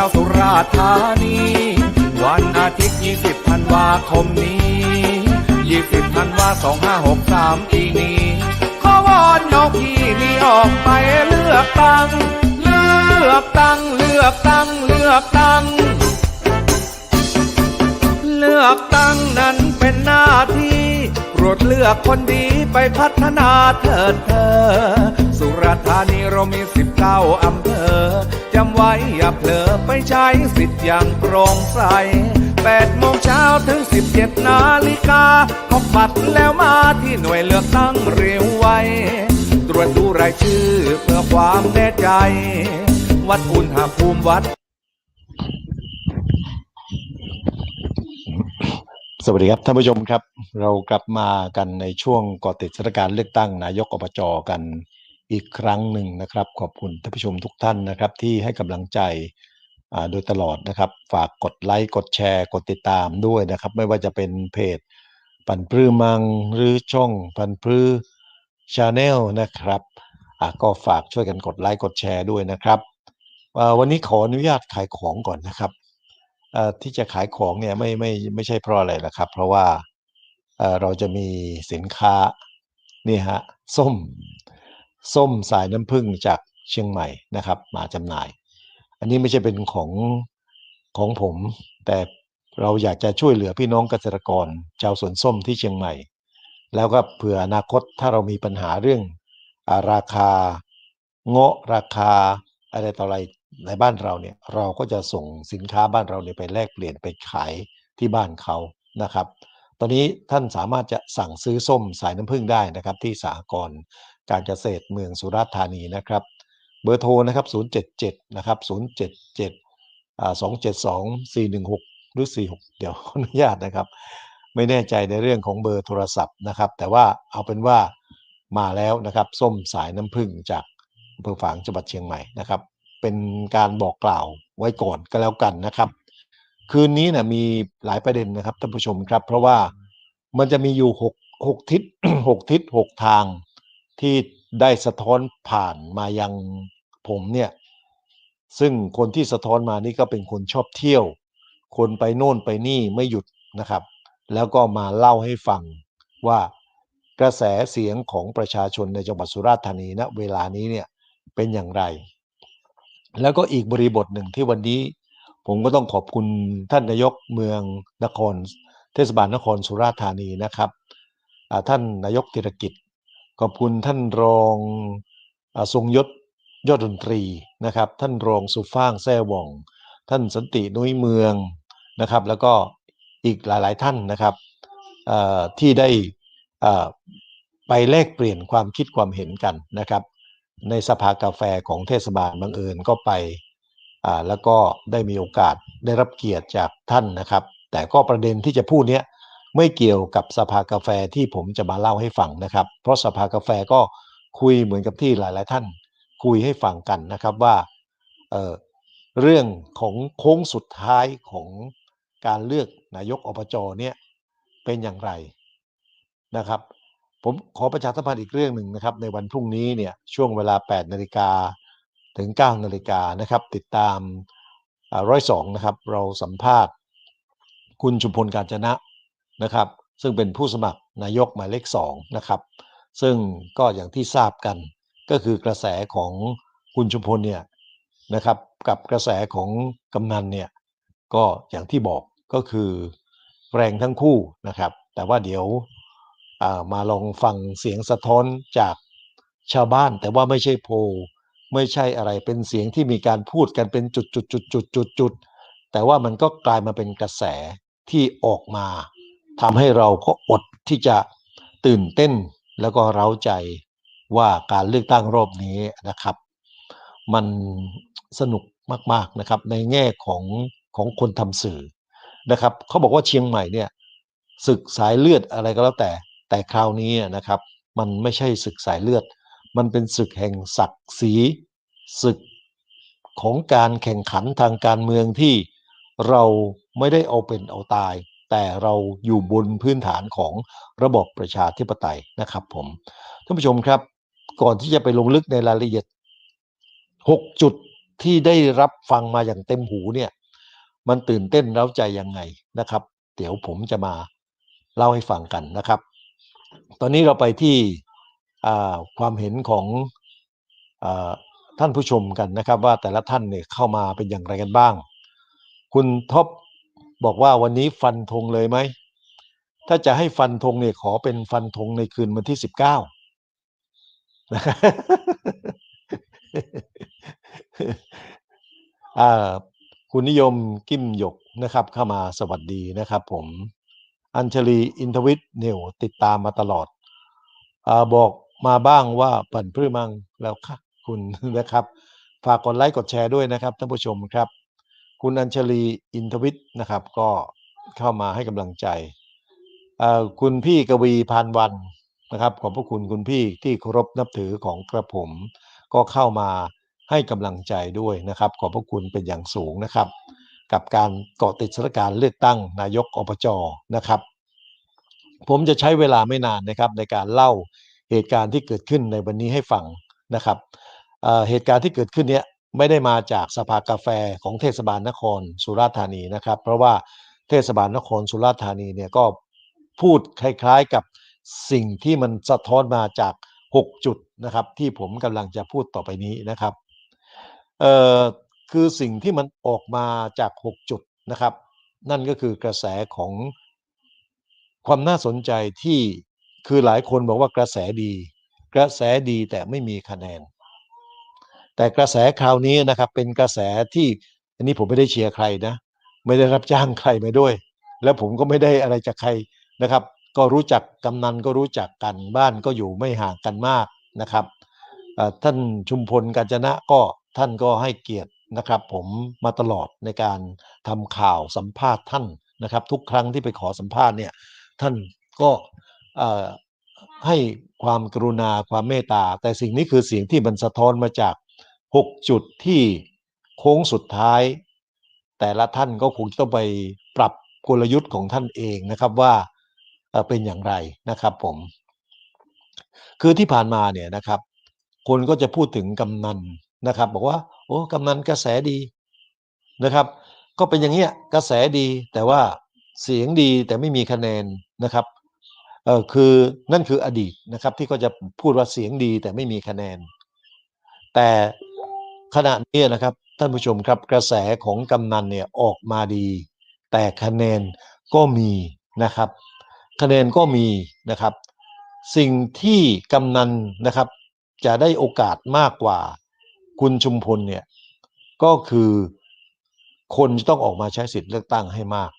ชาวสุราษฎร์ธานี วันอาทิตย์ 20 ธันวาคมนี้ 20 ธันวา 2563 ปีนี้ขอวอนน้องพี่นี่ออกไปเลือกตั้ง เลือกตั้ง เลือกตั้ง เลือกตั้ง เลือกตั้งนั้นเป็นหน้าที่โปรดเลือกคนดีไปพัฒนาเถิดเธอ สุราษฎร์ธานีเรามีสิบเก้าอำเภอ จำไว้อย่าเผลอไปใช้สิทธิ์อย่างโปร่งใสแปดโมงเช้าถึงสิบเจ็ดนาฬิกาพกบัตรแล้วมาที่หน่วยเลือกตั้งเร็วไว ตรวจดูรายชื่อเพื่อความแน่ใจ วัดอุณหภูมิวัด สวัสดีครับท่านผู้ชมครับ เรากลับมากันในช่วงก่อติดสถานการณ์เลือกตั้งนายกอบจกัน อีกครั้งหนึ่งนะครับ ขอบคุณท่านผู้ชมทุกท่านนะครับ ที่ให้กำลังใจอ่าโดยตลอดนะครับ ฝากกดไลค์กดแชร์ กดติดตามด้วยนะครับ ไม่ว่าจะเป็นเพจปันปลื้มมังหรือช่องปันปลื้ชาแนลนะครับอ่าก็ฝากช่วยกันกดไลค์กดแชร์ด้วยนะครับวันนี้ขออนุญาตขายของก่อนนะครับที่จะขายของเนี่ยไม่ไม่ไม่ใช่เพราะอะไรหรอกครับ เพราะว่าเราจะมีสินค้านี่ฮะส้ม ส้มสายน้ำผึ้งจากเชียงใหม่นะครับ มาจำหน่าย อันนี้ไม่ใช่เป็นของของผม แต่เราอยากจะช่วยเหลือพี่น้องเกษตรกรชาวสวนส้มที่เชียงใหม่ แล้วก็เผื่ออนาคตถ้าเรามีปัญหาเรื่องอาราคา เงาะราคาอะไรต่ออะไรในบ้านเราเนี่ยเราก็จะส่งสินค้าบ้านเราเนี่ยไปแลกเปลี่ยนไปขายที่บ้านเขานะครับ อนนี้ท่านสามารถจะสั่งซื้อส้มสายน้ำผึ้งได้นะครับ ที่สหกรการเกษตรเมืองสุราษฎร์ธานีนะครับ เบอร์โทรนะครับ077นะครับ077อ่า272 416 หรือ 46 เดี๋ยวขออนุญาตนะครับ ไม่แน่ใจในเรื่องของเบอร์โทรศัพท์นะครับ แต่ว่าเอาเป็นว่ามาแล้วนะครับ ส้มสายน้ำผึ้งจากอำเภอฝางจังหวัดเชียงใหม่นะครับ เป็นการบอกกล่าวไว้ก่อนก็แล้วกันนะครับ คืนนี้นะมีหลายประเด็นนะครับท่านผู้ชมครับ เพราะว่ามันจะมีอยู่หกหกทิศหกทิศหกทางที่ได้สะท้อนผ่านมายังผมเนี่ย ซึ่งคนที่สะท้อนมานี่ก็เป็นคนชอบเที่ยว คนไปโน่นไปนี่ไม่หยุดนะครับ แล้วก็มาเล่าให้ฟังว่ากระแสเสียงของประชาชนในจังหวัดสุราษฎร์ธานีณเวลานี้เนี่ยเป็นอย่างไร แล้วก็อีกบริบทหนึ่งที่วันนี้ ผมก็ต้องขอบคุณท่านนายกเมืองนคร เทศบาลนครสุราษฎร์ธานีนะครับท่านนายกธีรกิจ ขอบคุณท่านรองอทรงยศยอดดนตรีนะครับ ท่านรองสุฟ้างแซ่หว่อง ท่านสันตินุ้ยเมืองนะครับ แล้วก็อีกหลายๆท่านนะครับที่ได้ไปแลกเปลี่ยนความคิดความเห็นกันนะครับ ในสภากาแฟของเทศบาลบังเอิญก็ไป อ่าแล้วก็ได้มีโอกาสได้รับเกียรติจากท่านนะครับ แต่ก็ประเด็นที่จะพูดเนี้ยไม่เกี่ยวกับสภากาแฟที่ผมจะมาเล่าให้ฟังนะครับ เพราะสภากาแฟก็คุยเหมือนกับที่หลาย ๆ ท่านคุยให้ฟังกันนะครับว่าเออเรื่องของโค้งสุดท้ายของการเลือกนายกอบจเนี่ยเป็นอย่างไรนะครับ ผมขอประชาสัมพันธ์อีกเรื่องหนึ่งนะครับ ในวันพรุ่งนี้เนี่ยช่วงเวลา 8 นาฬิกา ถึง9นาฬิกานะครับ ติดตามร้อยสองนะครับ เราสัมภาษณ์ คุณชุมพลการจนะนะครับ ซึ่งเป็นผู้สมัครนายกหมายเลขสองนะครับ ซึ่งก็อย่างที่ทราบกันก็คือกระแสของคุณชุมพลเนี่ยนะครับ กับกระแสของกำนันเนี่ยก็อย่างที่บอกก็คือแรงทั้งคู่นะครับ แต่ว่าเดี๋ยวมาลองฟังเสียงสะท้อนจากชาวบ้าน แต่ว่าไม่ใช่โพ ไม่ใช่อะไรเป็นเสียงที่มีการพูดกันเป็นจุดจุดจุดจุดจุดจุดแต่ว่ามันก็กลายมาเป็นกระแสที่ออกมาทำให้เราก็อดที่จะตื่นเต้นแล้วก็เร้าใจว่าการเลือกตั้งรอบนี้นะครับ มันสนุกมากๆนะครับ ในแง่ของของคนทำสื่อนะครับเขาบอกว่าเชียงใหม่เนี่ยศึกสายเลือดอะไรก็แล้วแต่แต่คราวนี้นะครับ มันไม่ใช่ศึกสายเลือด มันเป็นศึกแห่งศักดิ์ศรีศึกของการแข่งขันทางการเมืองที่เราไม่ได้เอาเป็นเอาตาย แต่เราอยู่บนพื้นฐานของระบบประชาธิปไตยนะครับผมท่านผู้ชมครับ ก่อนที่จะไปลงลึกในรายละเอียด 6 จุดที่ได้รับฟังมาอย่างเต็มหูเนี่ย มันตื่นเต้นเร้าใจยังไงนะครับ เดี๋ยวผมจะมาเล่าให้ฟังกันนะครับ ตอนนี้เราไปที่ ความเห็นของอท่านผู้ชมกันนะครับ ว่าแต่ละท่านเนี่ยเข้ามาเป็นอย่างไรกันบ้าง คุณท็อปบอกว่าวันนี้ฟันธงเลยไหม ถ้าจะให้ฟันธงเนี่ยขอเป็นฟันธงในคืนวันที่สิบเก้าอ่าคุณนิยมกิมหยกนะครับ เข้ามาสวัสดีนะครับ ผม อัญชลีอินทวิทย์เนวติดตามมาตลอดอบอก มาบ้างว่าปั่นพรือมังแล้วค่ะคุณนะครับ ฝากกดไลค์กดแชร์ด้วยนะครับท่านผู้ชมครับ คุณอัญชลีอินทวิทย์นะครับ ก็เข้ามาให้กำลังใจคุณพี่กวีพานวันนะครับ ขอบพระคุณคุณพี่ที่เคารพนับถือของกระผม ก็เข้ามาให้กำลังใจด้วยนะครับ ขอบพระคุณเป็นอย่างสูงนะครับ กับการเกาะติดสถานการณ์เลือกตั้งนายกอบจนะครับ ผมจะใช้เวลาไม่นานนะครับในการเล่า เหตุการณ์ที่เกิดขึ้นในวันนี้ให้ฟังนะครับเเหตุการณ์ที่เกิดขึ้นเนี้ยไม่ได้มาจากสภากาแฟของเทศบาลนครสุราษฎร์ธานีนะครับ เพราะว่าเทศบาลนครสุราษฎร์ธานีเนี่ยก็พูดคล้ายๆกับสิ่งที่มันสะท้อนมาจาก 6 จุดนะครับที่ผมกำลังจะพูดต่อไปนี้นะครับเอ่อคือสิ่งที่มันออกมาจาก 6 จุดนะครับ นั่นก็คือกระแสของความน่าสนใจที่ คือหลายคนบอกว่ากระแสดี กระแสดีแต่ไม่มีคะแนน แต่กระแสคราวนี้นะครับ เป็นกระแสที่อันนี้ผมไม่ได้เชียร์ใครนะ ไม่ได้รับจ้างใครมาด้วย แล้วผมก็ไม่ได้อะไรจากใครนะครับ ก็รู้จักกำนันก็รู้จักกันบ้านก็อยู่ไม่ห่างกันมากนะครับท่านชุมพลกาญจนะก็ท่านก็ให้เกียรตินะครับ ผมมาตลอดในการทำข่าวสัมภาษณ์ท่านนะครับ ทุกครั้งที่ไปขอสัมภาษณ์เนี่ยท่านก็ ให้ความกรุณาความเมตตา แต่สิ่งนี้คือเสียงที่มันสะท้อนมาจาก 6 จุดที่โค้งสุดท้าย แต่ละท่านก็คงต้องไปปรับกลยุทธ์ของท่านเองนะครับว่าเออเป็นอย่างไรนะครับผม คือที่ผ่านมาเนี่ยนะครับ คนก็จะพูดถึงกำนันนะครับ บอกว่า โอ้กำนันกระแสดีนะครับ ก็เป็นอย่างเงี้ยกระแสดีแต่ว่าเสียงดีแต่ไม่มีคะแนนนะครับ เออคือนั่นคืออดีตนะครับ ที่ก็จะพูดว่าเสียงดีแต่ไม่มีคะแนน แต่ขณะนี้นะครับท่านผู้ชมครับกระแสของกำนันเนี่ยออกมาดี แต่คะแนนก็มีนะครับ คะแนนก็มีนะครับ สิ่งที่กำนันนะครับ จะได้โอกาสมากกว่าคุณชุมพลเนี่ยก็คือคนจะต้องออกมาใช้สิทธิ์เลือกตั้งให้มาก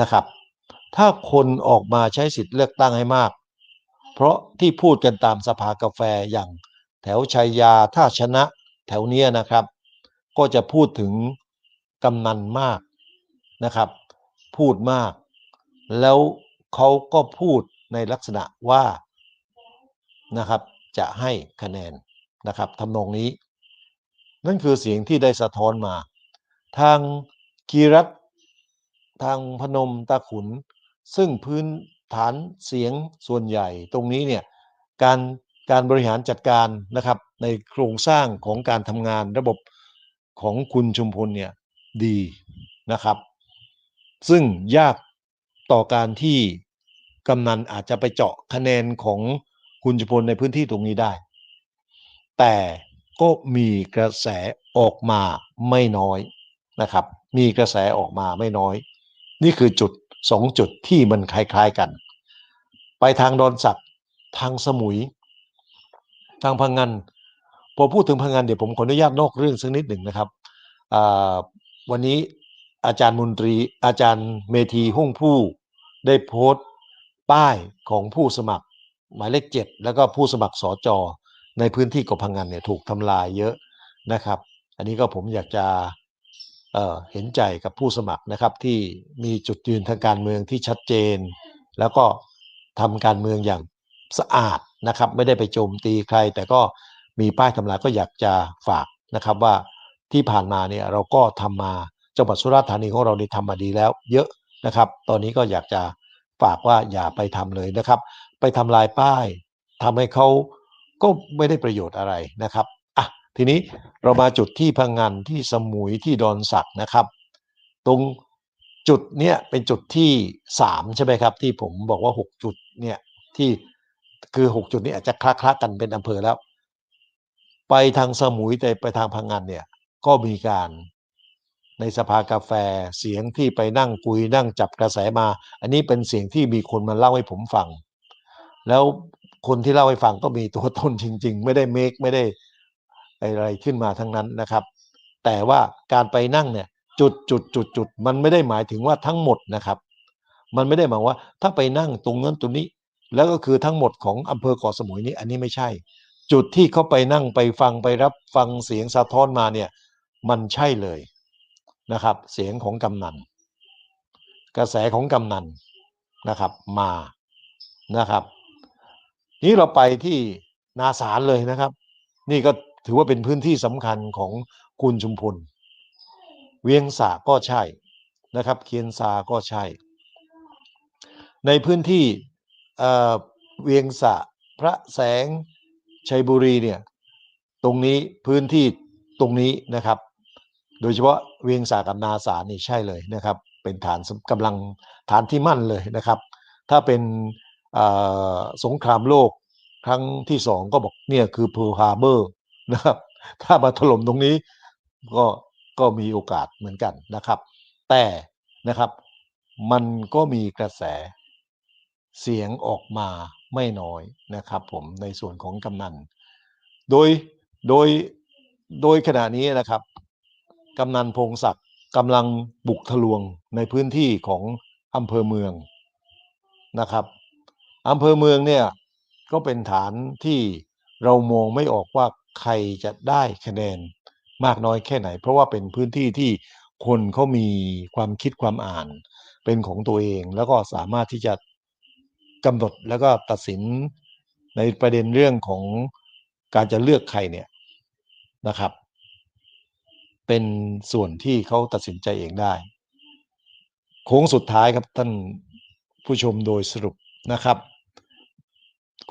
นะครับ ถ้าคนออกมาใช้สิทธิ์เลือกตั้งให้มาก เพราะที่พูดกันตามสภากาแฟอย่างแถวชัยยาท่าชนะแถวเนี้ยนะครับ ก็จะพูดถึงกำนันมากนะครับ พูดมาก แล้วเขาก็พูดในลักษณะว่านะครับจะให้คะแนนนะครับทำนองนี้ นั่นคือเสียงที่ได้สะท้อนมา ทางกีรัตทางพนมตาขุน ซึ่งพื้นฐานเสียงส่วนใหญ่ตรงนี้เนี่ยการการบริหารจัดการนะครับในโครงสร้างของการทำงานระบบของคุณชุมพลเนี่ยดีนะครับ ซึ่งยากต่อการที่กำนันอาจจะไปเจาะคะแนนของคุณชุมพลในพื้นที่ตรงนี้ได้ แต่ก็มีกระแสออกมาไม่น้อยนะครับ มีกระแสออกมาไม่น้อย นี่คือจุด สองจุดที่มันคล้ายๆกัน ไปทางดอนสักทางสมุย ทางพังงานพอพูดถึงพังงานเดี๋ยวผมขออนุญาตนอกเรื่องสักนิดหนึ่งนะครับวันนี้อาจารย์มนตรีอาจารย์เมธีห้องผู้ได้โพสต์ป้ายของผู้สมัครหมายเลขเจ็ดแล้วก็ผู้สมัครสอจอในพื้นที่เกาะพังงานเนี่ยถูกทำลายเยอะนะครับ อันนี้ก็ผมอยากจะ เเห็นใจกับผู้สมัครนะครับที่มีจุดยืนทางการเมืองที่ชัดเจน แล้วก็ทำการเมืองอย่างสะอาดนะครับ ไม่ได้ไปโจมตีใคร แต่ก็มีป้ายทำลายก็อยากจะฝากนะครับว่าที่ผ่านมาเนี่ยเราก็ทำมาจังหวัดสุราษฎร์ธานีของเราได้ทำมาดีแล้ว เยอะนะครับ ตอนนี้ก็อยากจะฝากว่าอย่าไปทำเลยนะครับ ไปทำลายป้ายทำให้เขาก็ไม่ได้ประโยชน์อะไรนะครับ ทีนี้เรามาจุดที่พังงานที่สมุยที่ดอนสักนะครับ ตรงจุดเนี้ยเป็นจุดที่สามใช่ไหมครับ ที่ผมบอกว่าหกจุดเนี่ยที่คือหกจุดนี้อาจจะคละคละกันเป็นอำเภอแล้ว ไปทางสมุยแต่ไปทางพังงานเนี่ยก็มีการในสภากาแฟเสียงที่ไปนั่งคุยนั่งจับกระแสมา อันนี้เป็นเสียงที่มีคนมาเล่าให้ผมฟัง แล้วคนที่เล่าให้ฟังก็มีตัวตนจริง ๆ ไม่ได้เมคไม่ได้ อะไรขึ้นมาทั้งนั้นนะครับ แต่ว่าการไปนั่งเนี่ยจุดจุดจุดจุดมันไม่ได้หมายถึงว่าทั้งหมดนะครับ มันไม่ได้หมายว่า ถ้าไปนั่งตรงนั้นตรงนี้ แล้วก็คือทั้งหมดของอำเภอเกาะสมุยนี่อันนี้ไม่ใช่ จุดที่เขาไปนั่งไปฟังไปรับฟังเสียงสะท้อนมาเนี่ยมันใช่เลยนะครับ เสียงของกำนันกระแสของกำนันนะครับมานะครับ นี้เราไปที่นาสารเลยนะครับ นี่ก็ ถือว่าเป็นพื้นที่สำคัญของคุณชุมพล เวียงสาก็ใช่นะครับ เคียนซาก็ใช่ ในพื้นที่เอ่อเวียงสะพระแสงชัยบุรีเนี่ยตรงนี้พื้นที่ตรงนี้นะครับ โดยเฉพาะเวียงสากับนาสานี่ใช่เลยนะครับ เป็นฐานกำลังฐานที่มั่นเลยนะครับ ถ้าเป็นสงครามโลกครั้งที่สองก็บอกเนี่ยคือ Pearl Harbor นะครับ ถ้ามาถล่มตรงนี้ก็ก็มีโอกาสเหมือนกันนะครับ แต่นะครับ มันก็มีกระแสเสียงออกมาไม่น้อยนะครับผมในส่วนของกำนัน โดยโดยโดยขณะนี้นะครับกำนันพงศักดิ์กำลังบุกทะลวงในพื้นที่ของอำเภอเมืองนะครับอำเภอเมืองเนี่ยก็เป็นฐานที่ เรามองไม่ออกว่าใครจะได้คะแนนมากน้อยแค่ไหน เพราะว่าเป็นพื้นที่ที่คนเขามีความคิดความอ่านเป็นของตัวเอง แล้วก็สามารถที่จะกำหนดแล้วก็ตัดสินในประเด็นเรื่องของการจะเลือกใครเนี่ยนะครับ เป็นส่วนที่เขาตัดสินใจเองได้ โค้งสุดท้ายครับท่านผู้ชมโดยสรุปนะครับ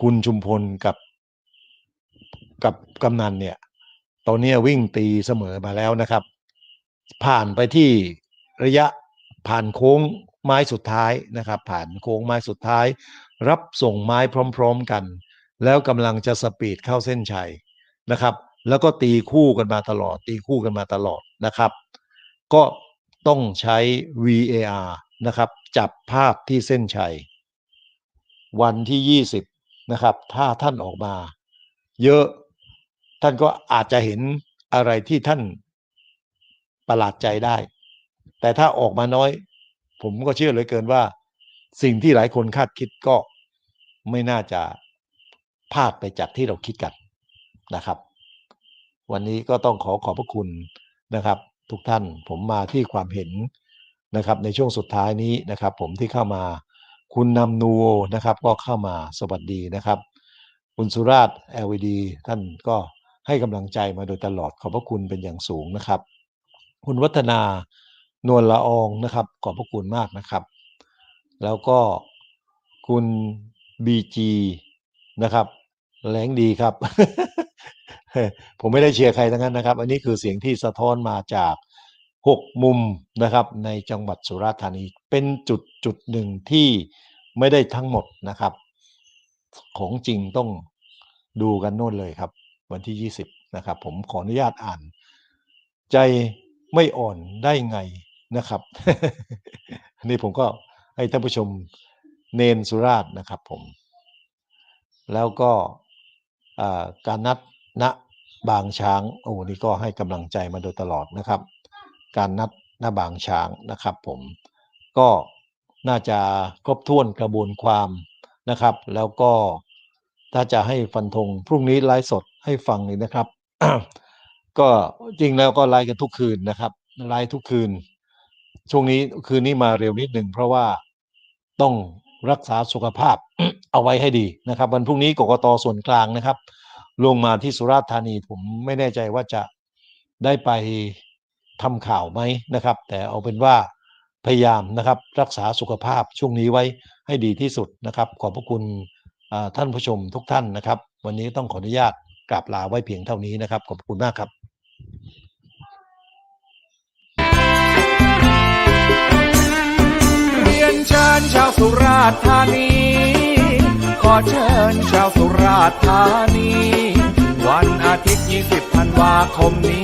คุณชุมพลกับ กับกำนันเนี่ยตอนนี้วิ่งตีเสมอมาแล้วนะครับ ผ่านไปที่ระยะผ่านโค้งไม้สุดท้ายนะครับ ผ่านโค้งไม้สุดท้าย รับส่งไม้พร้อม ๆกัน แล้วกำลังจะสปีดเข้าเส้นชัยนะครับ แล้วก็ตีคู่กันมาตลอด ตีคู่กันมาตลอดนะครับ ก็ต้องใช้ VAR นะครับ จับภาพที่เส้นชัย วันที่ 20นะครับ ถ้าท่านออกมา เยอะ ท่านก็อาจจะเห็นอะไรที่ท่านประหลาดใจได้ แต่ถ้าออกมาน้อย ผมก็เชื่อเหลือเกินว่า สิ่งที่หลายคนคาดคิดก็ไม่น่าจะพลาดไปจากที่เราคิดกันนะครับ วันนี้ก็ต้องขอขอบพระคุณนะครับ ทุกท่านผมมาที่ความเห็นนะครับ ในช่วงสุดท้ายนี้นะครับ ผมที่เข้ามาคุณนำนูโอนะครับ ก็เข้ามาสวัสดีนะครับ คุณสุราช LED ท่านก็ ให้กำลังใจมาโดยตลอดขอบพระคุณเป็นอย่างสูงนะครับ คุณวัฒนานวลละอองนะครับ ขอบพระคุณมากนะครับ แล้วก็คุณ BG นะครับแรงดีครับ ผมไม่ได้เชียร์ใครทั้งนั้นนะครับ อันนี้คือเสียงที่สะท้อนมาจากหกมุมนะครับ ในจังหวัดสุราษฎร์ธานีเป็นจุดจุดหนึ่งที่ไม่ได้ทั้งหมดนะครับ ของจริงต้องดูกันโน่นเลยครับ วันที่ 20 นะครับ ผมขออนุญาตอ่าน ใจไม่อ่อนได้ไงนะครับอันนี้ผมก็ให้ท่านผู้ชมเนนสุราษฎร์นะครับผม แล้วก็การนัดณบางช้าง โอ้นี่ก็ให้กำลังใจมาโดยตลอดนะครับ การนัดณบางช้างนะครับ ผม ก็น่าจะครบถ้วนกระบวนความนะครับ แล้วก็ ถ้าจะให้ฟันธงพรุ่งนี้ไลฟ์สดให้ฟังเลยนะครับ ก็จริงแล้วก็ไลฟ์กันทุกคืนนะครับไลฟ์ทุกคืน ช่วงนี้คืนนี้มาเร็วนิดหนึ่งเพราะว่าต้องรักษาสุขภาพเอาไว้ให้ดีนะครับ วันพรุ่งนี้กกตส่วนกลางนะครับ ลงมาที่สุราษฎร์ธานีผมไม่แน่ใจว่าจะได้ไปทำข่าวไหมนะครับ แต่เอาเป็นว่าพยายามนะครับ รักษาสุขภาพช่วงนี้ไว้ให้ดีที่สุดนะครับ ขอบพระคุณ ท่านผู้ชมทุกท่านนะครับ วันนี้ต้องขออนุญาตกราบลาไว้เพียงเท่านี้นะครับ ขอบคุณมากครับเรียนเชิญชาวสุราษฎร์ธานี ขอเชิญชาวสุราษฎร์ธานี วันอาทิตย์ 20 ธันวาคมนี้